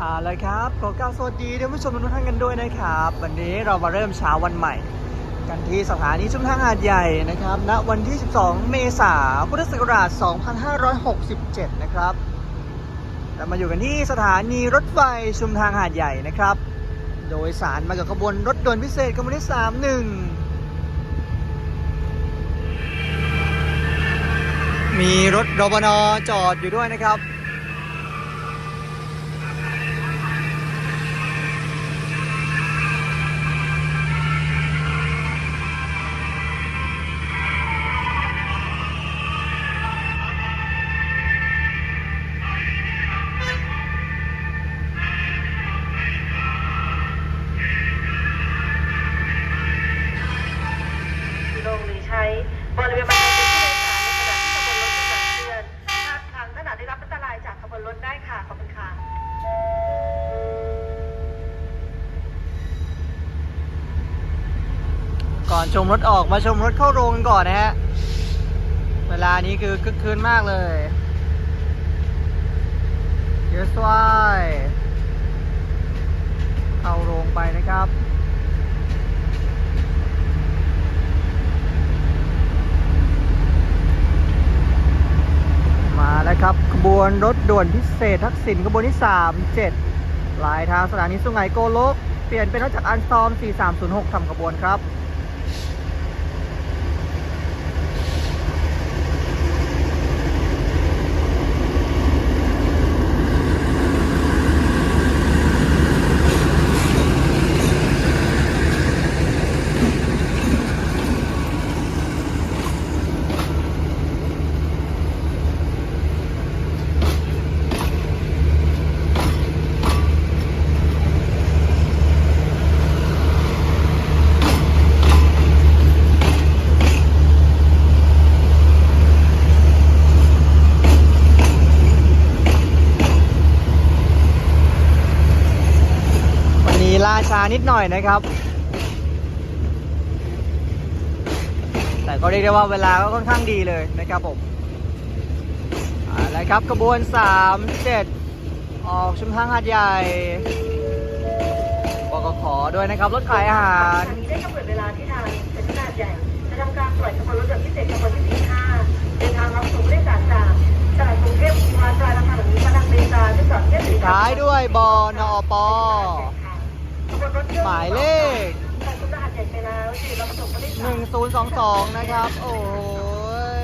เอาเลยครับขอกล่าวสวัสดีท่านผู้ชมทุกท่านกันด้วยนะครับ วันนี้เรามาเริ่มเช้าวันใหม่ กันที่สถานีชุมทางหาดใหญ่นะครับณวันที่ 12 เมษายนพุทธศักราช 2567 นะครับเรามาอยู่กันที่สถานีรถไฟชุมทางหาดใหญ่นะครับ โดยสารมากับขบวนรถด่วนพิเศษขบวนที่ 31 มีรถรบนจอดอยู่ด้วยนะครับ ชมรถออกมาชมรถเข้าโรงกันก่อนนะฮะ เวลานี้คือคึกคืนมากเลย Here's why เข้าโรงไปนะครับมาแล้วครับขบวนรถด่วนพิเศษทักษิณขบวนที่ 37 หลายทางสถานีสุไหงโกลก เปลี่ยนเป็นรถจากอันซอม 4306ทำขบวนครับ นิดหน่อยนะครับ แต่ก็เรียกได้ว่าเวลาก็ค่อนข้างดีเลยนะครับผมเอาละครับขบวน 3 7 ออกชุมทางหาดใหญ่บกขอด้วยนะครับรถขายอาหารสถานีได้กำหนดเวลาที่ทางเป็นขนาดใหญ่จะทำการปล่อยขบวนรถแบบพิเศษขบวนที่ 45เดินทางรับส่งผู้โดยสารจากสถานีกรุงเทพวิภาวดีราคาแบบนี้มาทางเบตาที่จอดเทียบปิดท้ายด้วยบอนอป หมายเลขหาดใหญ่ไปแล้วที่รับส่งสาร1022นะครับ โอ้ย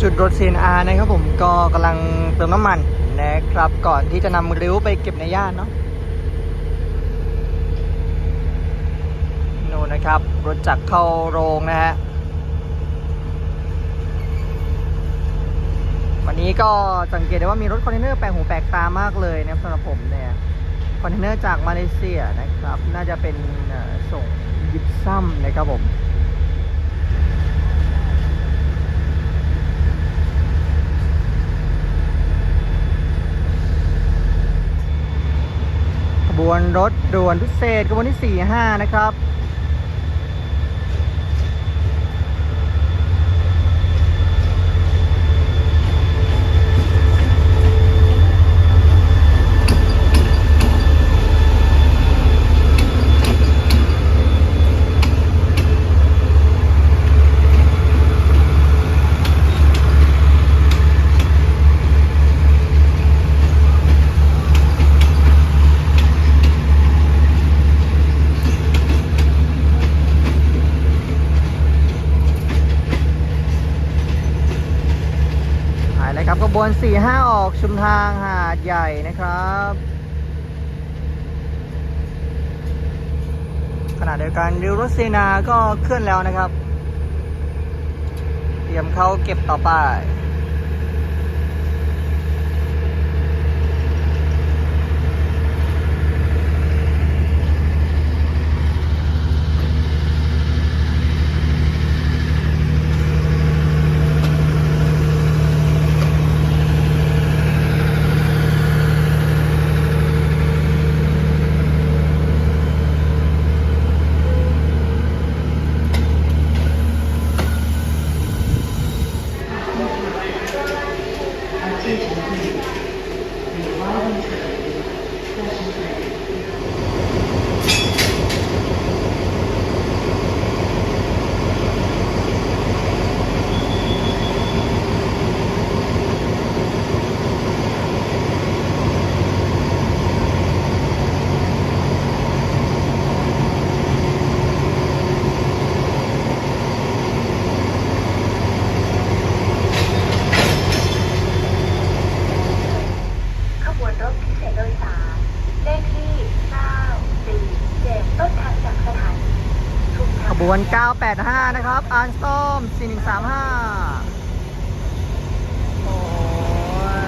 จุดรถ CNR นะครับผมก็กำลังเติมน้ำมันนะครับ ก่อนที่จะนำริ้วไปเก็บในย่านเนาะนู่นนะครับ รถจักรเข้าโรงนะฮะ วันนี้ก็สังเกตได้ว่ามีรถคอนเทนเนอร์แปลกหูแปลกตามากเลยนะครับสำหรับผมเนี่ยคอนเทนเนอร์จากมาเลเซียนะครับ น่าจะเป็นส่งยิปซัมนะครับผมขบวนรถด่วนพิเศษขบวนที่ 45 นะครับ หายเลยครับขบวน 45 ออกชุมทางหาดใหญ่นะครับ ขณะเดียวกันริวรถเซนาก็เคลื่อนแล้วนะครับ เตรียมเข้าเก็บต่อไป วน 985 นะครับอาร์นสตอม4135โอ้ย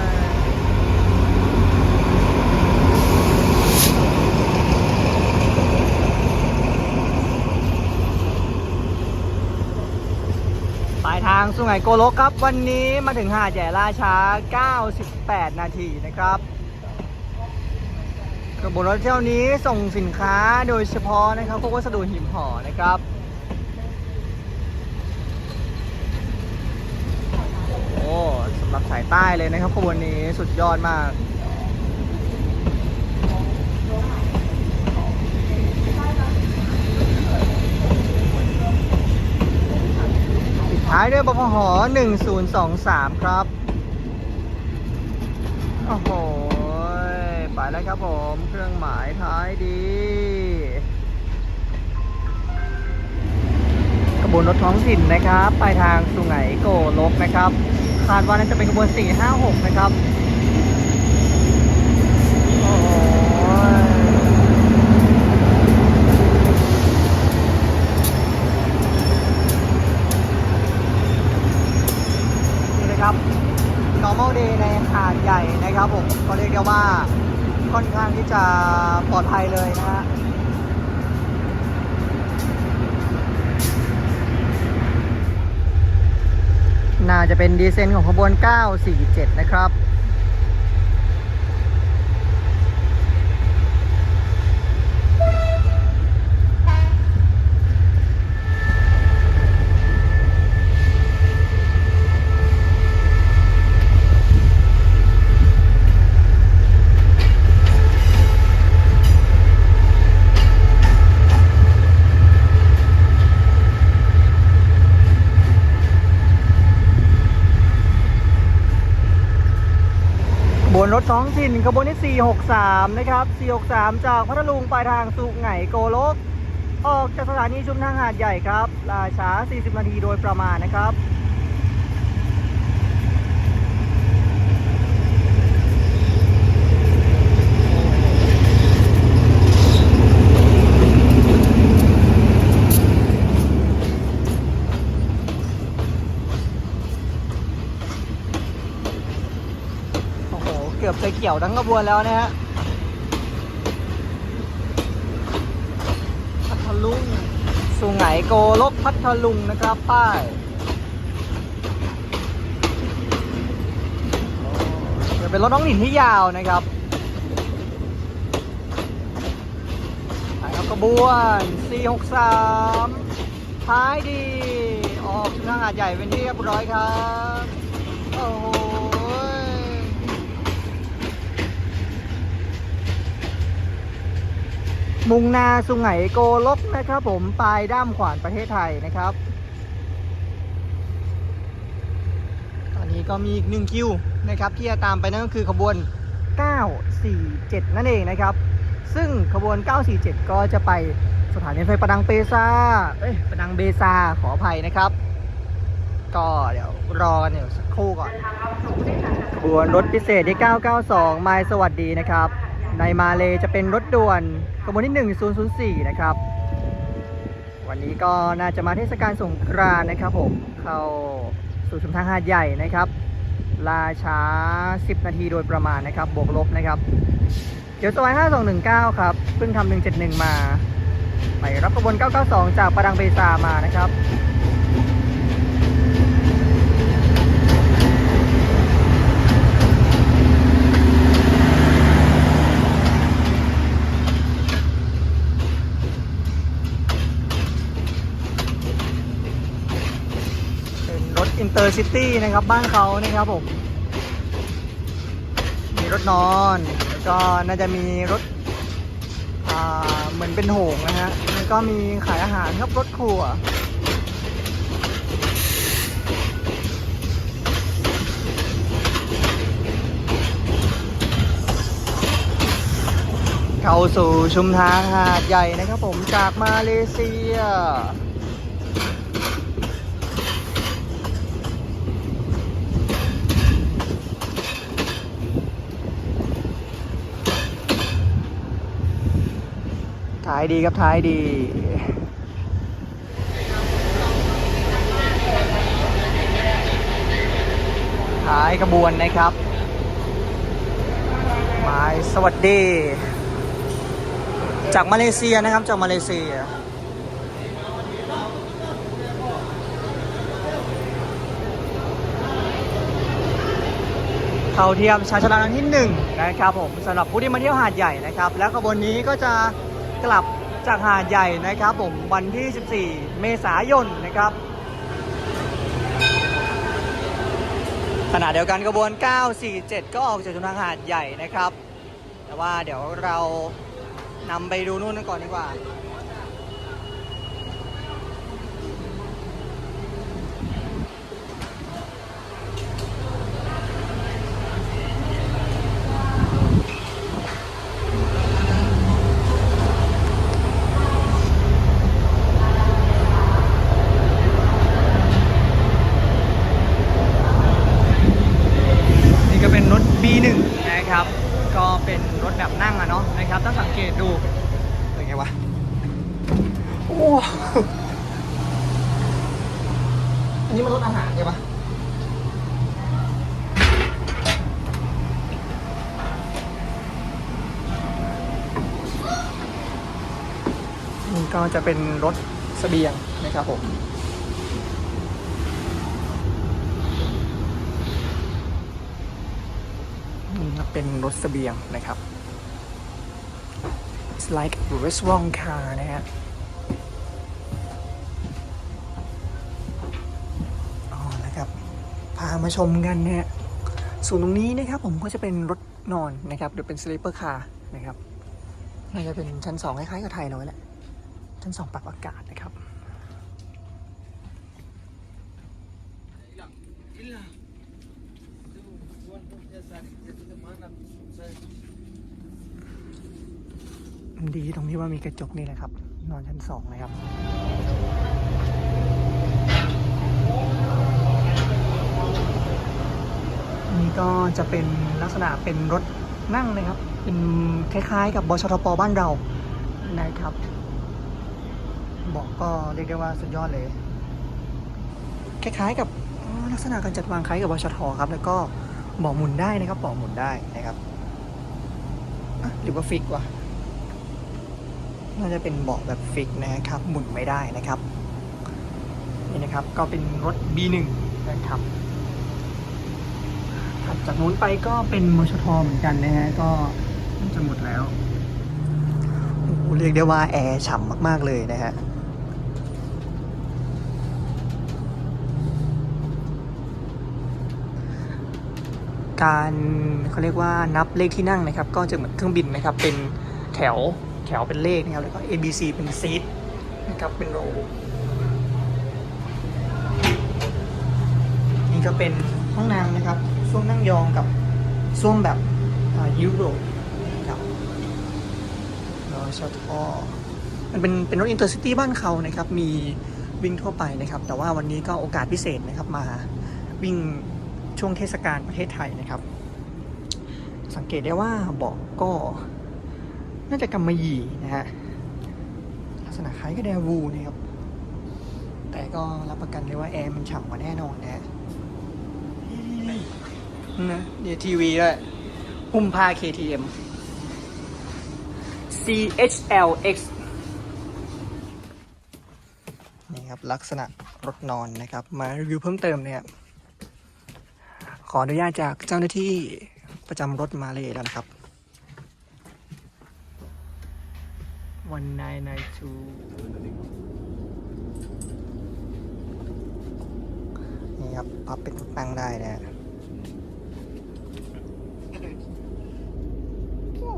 ปลายทางสุไหงโกโลกครับ วันนี้มาถึงหาดใหญ่ล่าช้า98 นาทีนะครับกระบวนรถเที่ยวนี้ส่งสินค้าโดยเฉพาะนะครับพวกวัสดุหิมห่อนะครับ โอ้สำหรับสายใต้เลยนะครับขบวนนี้สุดยอดมากปิดท้ายด้วยบพห1023 ครับ โอ้โห ไปแล้วครับผม เครื่องหมายท้ายดีขบวนรถท้องถิ่นนะครับ ไปทางสุไหงโกลกนะครับ คาดว่าน่าจะเป็นขบวน 456 นะครับโอ้โหนี่นะครับ normal day ในหาดใหญ่นะครับผม ก็เรียกได้ว่าค่อนข้างที่จะปลอดภัยเลยนะฮะ น่าจะเป็นดีเซนของขบวน 947 นะครับ ข บวนรถท้องถิ่นขบวนที่ 463 นะครับ 463 จากพัทลุงปลายทางสุไหงโกลก ออกจากสถานีชุมทางหาดใหญ่ครับราช้า 40 นาทีโดยประมาณนะครับ โอ้โห เกือบจะเกี่ยวทั้งขบวนแล้วนะฮะพัทลุงสุไหงโกลกพัทลุงนะครับป้ายโอ้เดี๋ยวเป็นรถน้องหนินที่ยาวนะครับไปครับขบวน 463ท้ายดี ออกทางหาดใหญ่เป็นที่เรียบร้อยครับ โอ้โห มุงนาสุไหงโกลกนะครับ ผมปลายด้ามขวานประเทศไทยนะครับ ตอนนี้ก็มีอีกหนึ่งคิวนะครับ ที่จะตามไปนั่นก็คือขบวน 947 นั่นเองนะครับ ซึ่งขบวน 947 ก็จะไปสถานีรถไฟประดังเปซาเอ้ยประดังเบซาขออภัยนะครับ ก็เดี๋ยวรอกันเดี๋ยวสักครู่ก่อนขบวนรถพิเศษที่ 992 ไมล์สวัสดีนะครับ ในมาเลจะเป็นรถด่วนขบวนที่ 1004 นะครับ วันนี้ก็น่าจะมาเทศกาลสงกรานต์นะครับผมเข้าสู่ชุมทางหาดใหญ่นะครับลาช้า 10 นาทีโดยประมาณนะครับบวกลบนะครับ เดี๋ยวซอย5219 ครับเพิ่งทำ171 มา ไปรับขบวน 992 จากประดังเบซามานะครับ เป็นรถอินเตอร์ซิตี้นะครับบ้านเขานะครับผม มีรถนอนแล้วก็น่าจะมีรถเหมือนเป็นโหงนะฮะแล้วก็มีขายอาหารครับรถครัวเข้าสู่ชุมทางหาดใหญ่นะครับผมจากมาเลเซีย ท้ายดีครับท้ายดีท้ายกระบวนนะครับหมายสวัสดี จากมาเลเซียนะครับจากมาเลเซียเข่าเทียมชาชลานันที่1นะครับผมสำหรับผู้ที่มาเที่ยวหาดใหญ่นะครับ แล้วขบวนนี้ก็จะ กลับจากหาดใหญ่นะครับผมวันที่ 14 เมษายนนะครับขณะเดียวกันกระบวน 947 ก็ออกจากจุดทางหาดใหญ่นะครับ แต่ว่าเดี๋ยวเรานำไปดูนู่นกันก่อนดีกว่า นี่ก็เป็นรถ B1 นะครับ ก็เป็นรถแบบนั่งอะเนาะนะครับ ถ้าสังเกตดูเป็นไงวะ โอ้ อันนี้มันรถอาหารใช่ปะนี่ก็จะเป็นรถเสบียงนะครับผมนี่ครับเป็นรถเสบียงนะครับ It's like a restaurant car นะฮะ มาชมกันนะฮะส่วนตรงนี้นะครับผมก็จะเป็นรถนอนนะครับหรือเป็น sleeper car นะครับน่าจะเป็นชั้น2คล้ายๆกับไทยเราแหละชั้น2ปรับอากาศนะครับดีตรงที่ว่ามีกระจกนี่แหละครับ นอนชั้นสองนะครับ นี่ ก็จะเป็นลักษณะเป็นรถนั่งนะครับ เป็นคล้ายๆ กับบชทปบ้านเรานะครับบอกก็เรียกได้ว่าสุดยอดเลย คล้ายๆกับลักษณะการจัดวางคล้ายกับบชทครับ แล้วก็บอกหมุนได้นะครับบอกหมุนได้นะครับหรือว่าฟิกวะน่าจะเป็นเบาะแบบฟิกนะครับ หมุนไม่ได้นะครับ นี่นะครับก็เป็นรถ B1 นะครับ ถัดจากนู้นไปก็เป็นมชทเหมือนกันนะฮะ ก็จะหมดแล้วอ้โหเรียกได้ว่าแอร์ฉ่ำมาก ๆ เลยนะฮะการเขาเรียกว่านับเลขที่นั่งนะครับ ก็จะเหมือนเครื่องบินนะครับ เป็นแถวแถวเป็นเลขนะครับ แล้วก็ A B C เป็นซีทนะครับ เป็นโรนี่ก็เป็นห้องน้ำนะครับ ส้วมนั่งยองกับส้วมแบบยุโรปนะครับแล้วชอตอมันเป็นเป็นรถอินเตอร์ซิตี้บ้านเขานะครับ มีวิ่งทั่วไปนะครับ แต่ว่าวันนี้ก็โอกาสพิเศษนะครับมาวิ่งช่วงเทศกาลประเทศไทยนะครับ สังเกตได้ว่าเบอกก็น่าจะกำมะหยี่นะฮะลักษณะคล้ายกับแดวูนะครับ แต่ก็รับประกันเลยว่าแอร์มันฉ่ำกว่าแน่นอนนะฮะ นะเดี๋ยวทีวีด้วยหุ้มผ้า KTM CHLX นี่ครับ ลักษณะรถนอนนะครับ มารีวิวเพิ่มเติมเนี่ยขออนุญาตจากเจ้าหน้าที่ประจำรถมาเลยแล้วนะครับ one nine nine two นี่ครับ พับเป็นตั้งได้นะ ฮะโอ้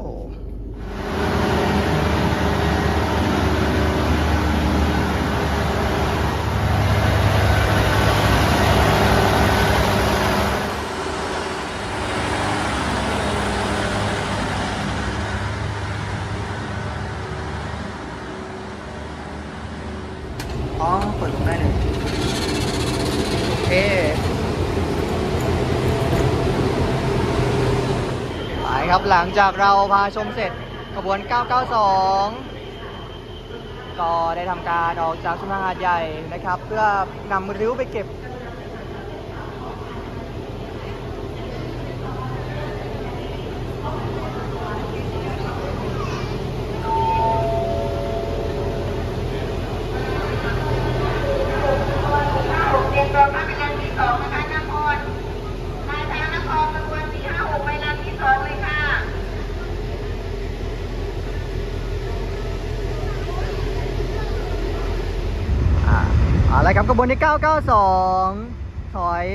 อ๋อ เปิดลงได้เลย โอเคไป ครับหลังจากเราพาชมเสร็จขบวน 992 ก็ได้ทำการออกจากชุมทางหาดใหญ่นะครับ เพื่อนำริ้วไปเก็บ ขบวนที่ 992 ถอย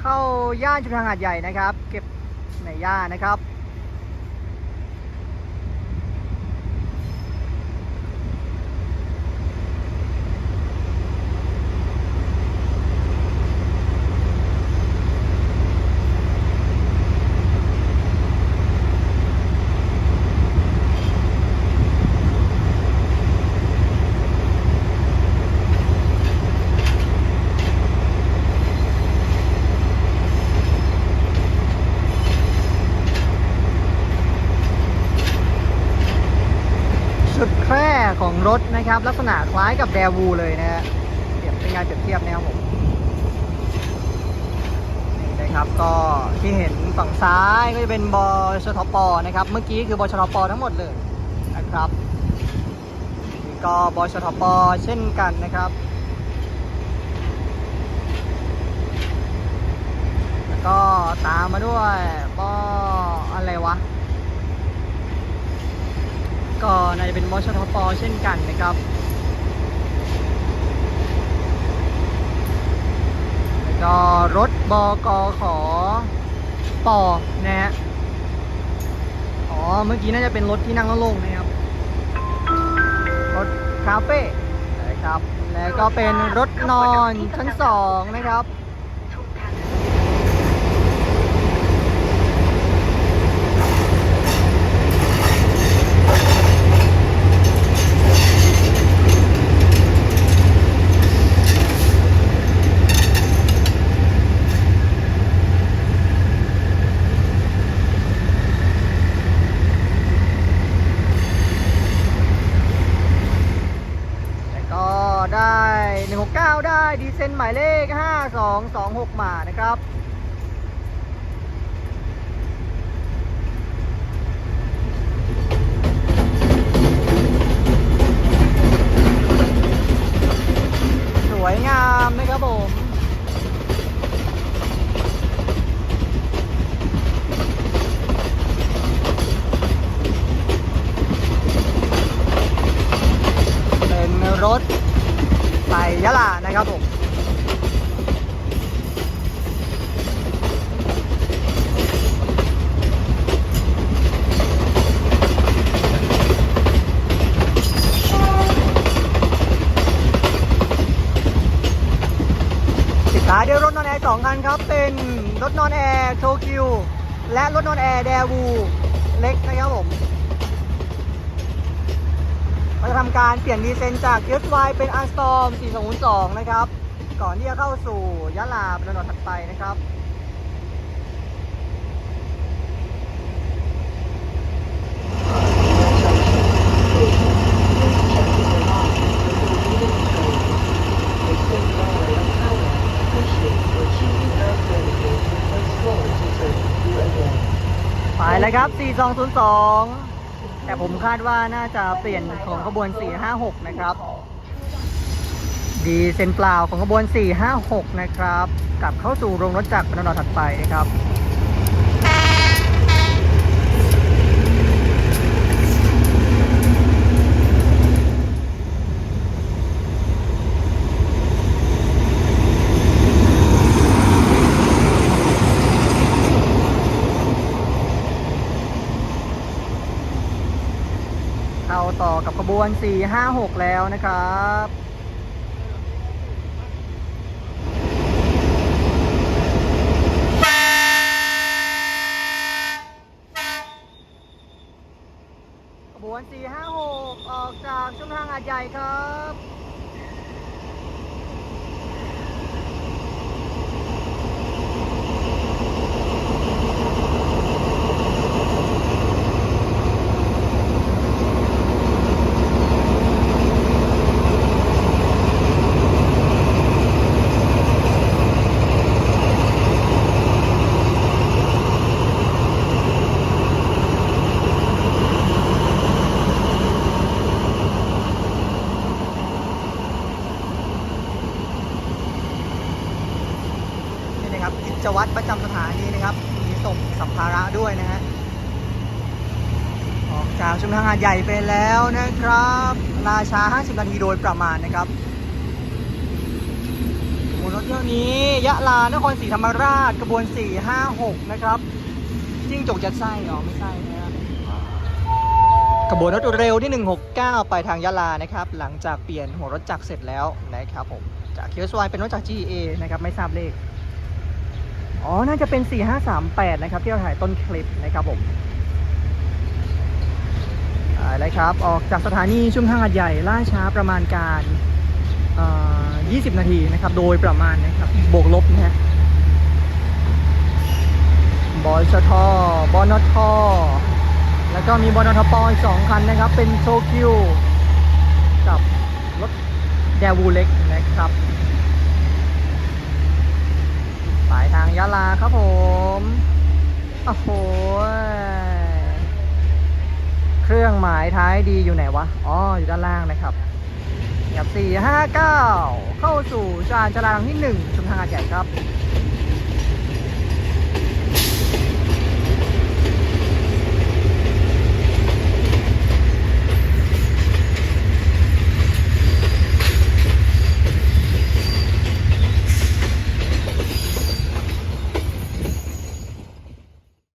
เข้าย่านชุมทางหาดใหญ่นะครับ เก็บในย่านนะครับ ชุดแคร่ของรถ นะครับ ลักษณะคล้ายกับแดวูเลยนะฮะเปรียบเป็นงานเปรียบเทียบนะครับผมนี่นะครับก็ที่เห็นฝั่งซ้ายก็จะเป็นบชทปนะครับ เมื่อกี้คือบชทปทั้งหมดเลยนะครับนี่ก็บชทปเช่นกันนะครับแล้วก็ตามมาด้วยปออะไรวะ ก็น่าจะเป็นมชทปเช่นกันนะครับก็รถบกขอปอนะฮะอ๋อ เมื่อกี้น่าจะเป็นรถที่นั่งโล่งๆนะครับ รถคาเฟ่นะครับ แล้วก็เป็นรถนอนชั้นสองนะครับ ทุกท่าน แล้วก็ได้ 169 ได้ดีเซนหมายเลข 5226 มานะครับ สวยงามนะครับผม เป็นรถไปยะลานะครับผม ปิดท้ายด้วยรถนอนแอร์สองคันครับ เป็นร แอร์โชคิวและรถนอนแอร์แดวูเล็กนะครับผมเราจะทำการเปลี่ยนดีเซนจาก s y เป็น a r s t o r m 402 นะครับ ก่อนที่จะเข้าสู่ยะลาเป็นลำดับถัดไปนะครับ ไปแล้วครับ 4202 แต่ผมคาดว่าน่าจะเปลี่ยนของขบวน 456 นะครับ ดีเซนเปล่าของขบวน 456 นะครับ กลับเข้าสู่โรงรถจักรเป็นลำดับถัดไปนะครับ กับขบวน 456 แล้วนะครับขบวน 456 ออกจากชุมทางอาดใหญ่ครับ นี่นะครับกิจวัตรประจำสถานีนะครับ มีส่งสัมภาระด้วยนะฮะ ออกจากชุม ทางหาดใหญ่ไปแล้วนะครับ ราชา 50 นาทีโดยประมาณนะครับรถเที่ยวนี้ ยะลานครศรีธรรมราชกระบวน 456 นะครับจิ้งจกจะไส้เหรอไม่ใช่นะฮะขบวนรถเร็วที่ 169 ไปทางยะลานะครับ หลังจากเปลี่ยนหัวรถจักรเสร็จแล้วนะครับผมจากเคียวสวายเป็นรถจาก GA นะครับไม่ทราบเลขอ๋อ น่าจะเป็น 4538 นะครับ ที่เราถ่ายต้นคลิปนะครับผม อ่าเลยครับ ออกจากสถานีชุมทางหัดใหญ่ล่าช้าประมาณการ 20 นาทีนะครับ โดยประมาณนะครับ บวกลบนะฮะบอชทบอนทแล้วก็มีบอนทปอีกสองคันนะครับ เป็นโซคิวกับรถแดวูเล็กนะครับสายทางยะลาครับผม โอ้โห ครื่องหมายท้ายดีอยู่ไหนวะ อ๋อ อยู่ด้านล่างนะครับกับ459 เข้าสู่ชานจรางที่1ชุมทางอาดใหญ่ครับ